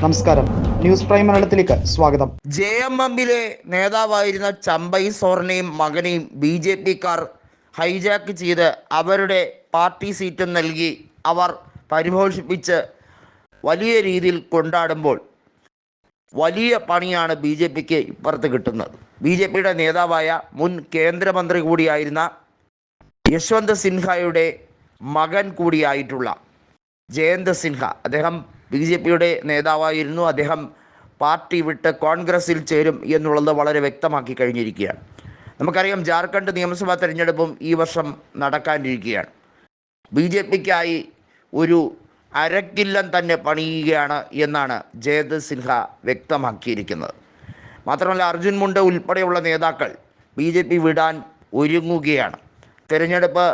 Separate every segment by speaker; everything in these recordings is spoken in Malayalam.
Speaker 1: നമസ്കാരം. ന്യൂസ് പ്രൈം മലയാളത്തിലേക്ക് സ്വാഗതം.
Speaker 2: ജെ എം എമ്മിലെ നേതാവായിരുന്ന ചമ്പൈ സോറിനെയും മകനെയും ബി ജെ പിക്കാർ ഹൈജാക്ക് ചെയ്ത് അവരുടെ പാർട്ടി സീറ്റും നൽകി അവർ പരിപോഷിപ്പിച്ച് വലിയ രീതിയിൽ കൊണ്ടാടുമ്പോൾ വലിയ പണിയാണ് ബി ജെ പിക്ക് ഇപ്പുറത്ത് കിട്ടുന്നത്. ബി ജെ പിയുടെ നേതാവായ മുൻ കേന്ദ്രമന്ത്രി കൂടിയായിരുന്ന യശ്വന്ത് സിൻഹയുടെ മകൻ കൂടിയായിട്ടുള്ള ജയന്ത് സിൻഹ. അദ്ദേഹം ബി ജെ പിയുടെ നേതാവായിരുന്നു. അദ്ദേഹം പാർട്ടി വിട്ട് കോൺഗ്രസിൽ ചേരും എന്നുള്ളത് വളരെ വ്യക്തമാക്കി കഴിഞ്ഞിരിക്കുകയാണ്. നമുക്കറിയാം ജാർഖണ്ഡ് നിയമസഭാ തെരഞ്ഞെടുപ്പും ഈ വർഷം നടക്കാനിരിക്കുകയാണ്. ബി ജെ പിക്കായി ഒരു അരക്കില്ലം തന്നെ പണിയുകയാണ് എന്നാണ് ജയന്ത് സിൻഹ വ്യക്തമാക്കിയിരിക്കുന്നത്. മാത്രമല്ല അർജുൻ മുണ്ട ഉൾപ്പെടെയുള്ള നേതാക്കൾ ബി ജെ പി വിടാൻ ഒരുങ്ങുകയാണ്. തിരഞ്ഞെടുപ്പ്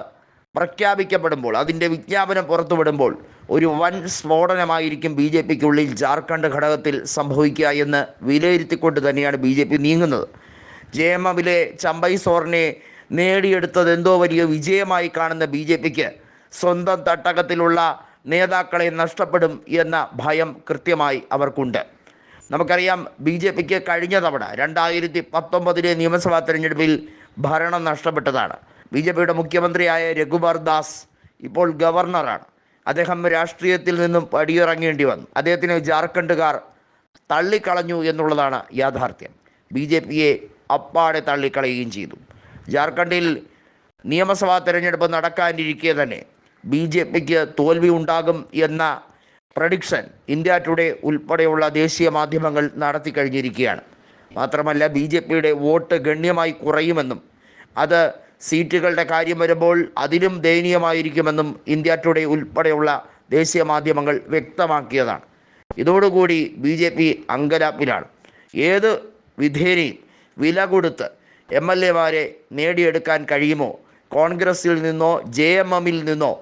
Speaker 2: പ്രഖ്യാപിക്കപ്പെടുമ്പോൾ അതിന്റെ വിജ്ഞാപനം പുറത്തുവിടുമ്പോൾ ഒരു വൻ സ്ഫോടനമായിരിക്കും ബി ജെ പിക്കുള്ളിൽ ജാർഖണ്ഡ് ഘടകത്തിൽ സംഭവിക്കുക എന്ന് വിലയിരുത്തിക്കൊണ്ട് തന്നെയാണ് ബി ജെ പി നീങ്ങുന്നത്. ജെ എം എമ്മിലെ ചമ്പൈ സോറിനെ നേടിയെടുത്തത് എന്തോ വലിയ വിജയമായി കാണുന്ന ബി ജെ പിക്ക് സ്വന്തം തട്ടകത്തിലുള്ള നേതാക്കളെ നഷ്ടപ്പെടും എന്ന ഭയം കൃത്യമായി അവർക്കുണ്ട്. നമുക്കറിയാം ബി ജെ പിക്ക് കഴിഞ്ഞ തവണ രണ്ടായിരത്തി പത്തൊമ്പതിലെ നിയമസഭാ തെരഞ്ഞെടുപ്പിൽ ഭരണം നഷ്ടപ്പെട്ടതാണ്. ബി ജെ പിയുടെ മുഖ്യമന്ത്രിയായ രഘുബർ ദാസ് ഇപ്പോൾ ഗവർണറാണ്. അദ്ദേഹം രാഷ്ട്രീയത്തിൽ നിന്നും പടിയിറങ്ങേണ്ടി വന്നു. അദ്ദേഹത്തിന് ജാർഖണ്ഡുകാർ തള്ളിക്കളഞ്ഞു എന്നുള്ളതാണ് യാഥാർത്ഥ്യം. ബി ജെ പിയെ അപ്പാടെ തള്ളിക്കളയുകയും ചെയ്തു. ജാർഖണ്ഡിൽ നിയമസഭാ തെരഞ്ഞെടുപ്പ് നടക്കാനിരിക്കെ തന്നെ ബി ജെ പിക്ക് തോൽവി ഉണ്ടാകും എന്ന പ്രഡിക്ഷൻ ഇന്ത്യ ടുഡേ ഉൾപ്പെടെയുള്ള ദേശീയ മാധ്യമങ്ങൾ നടത്തി കഴിഞ്ഞിരിക്കുകയാണ് മാത്രമല്ല ബി ജെ പിയുടെ വോട്ട് ഗണ്യമായി കുറയുമെന്നും അത് സീറ്റുകളുടെ കാര്യം വരുമ്പോൾ അതിലും ദയനീയമായിരിക്കുമെന്നും ഇന്ത്യ ടുഡേ ഉൾപ്പെടെയുള്ള ദേശീയ മാധ്യമങ്ങൾ വ്യക്തമാക്കിയതാണ്. ഇതോടുകൂടി ബി ജെ പി അങ്കലാപ്പിലാണ്. ഏത് വിധേനയും വില കൊടുത്ത് എം എൽ എമാരെ നേടിയെടുക്കാൻ കഴിയുമോ? കോൺഗ്രസിൽ നിന്നോ ജെ എം എമ്മിൽ നിന്നോ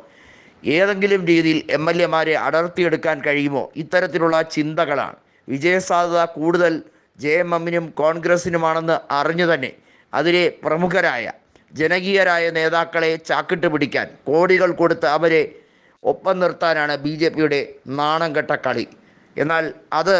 Speaker 2: ഏതെങ്കിലും രീതിയിൽ എം എൽ എമാരെ അടർത്തിയെടുക്കാൻ കഴിയുമോ? ഇത്തരത്തിലുള്ള ചിന്തകളാണ്. വിജയസാധ്യത കൂടുതൽ ജെ എം എമ്മിനും കോൺഗ്രസിനുമാണെന്ന് അറിഞ്ഞു തന്നെ അതിലെ പ്രമുഖരായ ജനകീയരായ നേതാക്കളെ ചാക്കിട്ട് പിടിക്കാൻ കോടികൾ കൊടുത്ത് അവരെ ഒപ്പം നിർത്താനാണ് ബി ജെ പിയുടെ നാണം കെട്ട കളി. എന്നാൽ അത്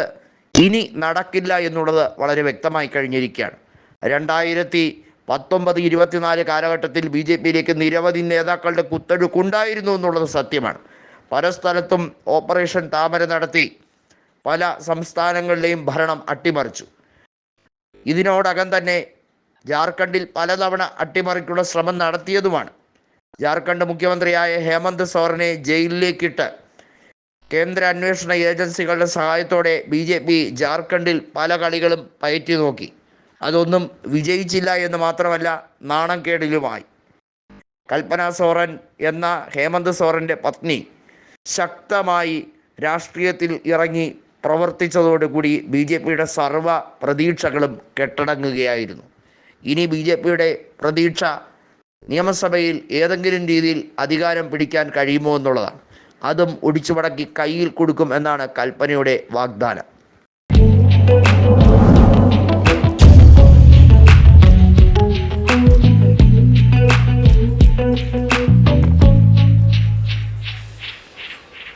Speaker 2: ഇനി നടക്കില്ല എന്നുള്ളത് വളരെ വ്യക്തമായി കഴിഞ്ഞിരിക്കുകയാണ്. രണ്ടായിരത്തി പത്തൊമ്പത് ഇരുപത്തിനാല് കാലഘട്ടത്തിൽ ബി ജെ പിയിലേക്ക് നിരവധി നേതാക്കളുടെ കുത്തൊഴുക്കുണ്ടായിരുന്നു എന്നുള്ളത് സത്യമാണ്. പല സ്ഥലത്തും ഓപ്പറേഷൻ താമര നടത്തി പല സംസ്ഥാനങ്ങളിലെയും ഭരണം അട്ടിമറിച്ചു. ഇതിനോടകം തന്നെ ജാർഖണ്ഡിൽ പലതവണ അട്ടിമറിക്കുള്ള ശ്രമം നടത്തിയതുമാണ്. ജാർഖണ്ഡ് മുഖ്യമന്ത്രിയായ ഹേമന്ത് സോറനെ ജയിലിലേക്കിട്ട്. കേന്ദ്ര അന്വേഷണ ഏജൻസികളുടെ സഹായത്തോടെ ബി ജെ പി ജാർഖണ്ഡിൽ പല കളികളും പയറ്റി നോക്കി. അതൊന്നും വിജയിച്ചില്ല എന്ന് മാത്രമല്ല നാണം കേടിലുമായി. കൽപ്പന സോറൻ എന്ന ഹേമന്ത് സോറന്റെ പത്നി ശക്തമായി രാഷ്ട്രീയത്തിൽ ഇറങ്ങി പ്രവർത്തിച്ചതോടുകൂടി ബി ജെ പിയുടെ സർവ പ്രതീക്ഷകളും കെട്ടടങ്ങുകയായിരുന്നു. ഇനി ബി ജെ പിയുടെ പ്രതീക്ഷ നിയമസഭയിൽ ഏതെങ്കിലും രീതിയിൽ അധികാരം പിടിക്കാൻ കഴിയുമോ എന്നുള്ളതാണ്. അതും ഒടിച്ചുമടക്കി കയ്യിൽ കൊടുക്കും എന്നാണ് കൽപ്പനയുടെ വാഗ്ദാനം.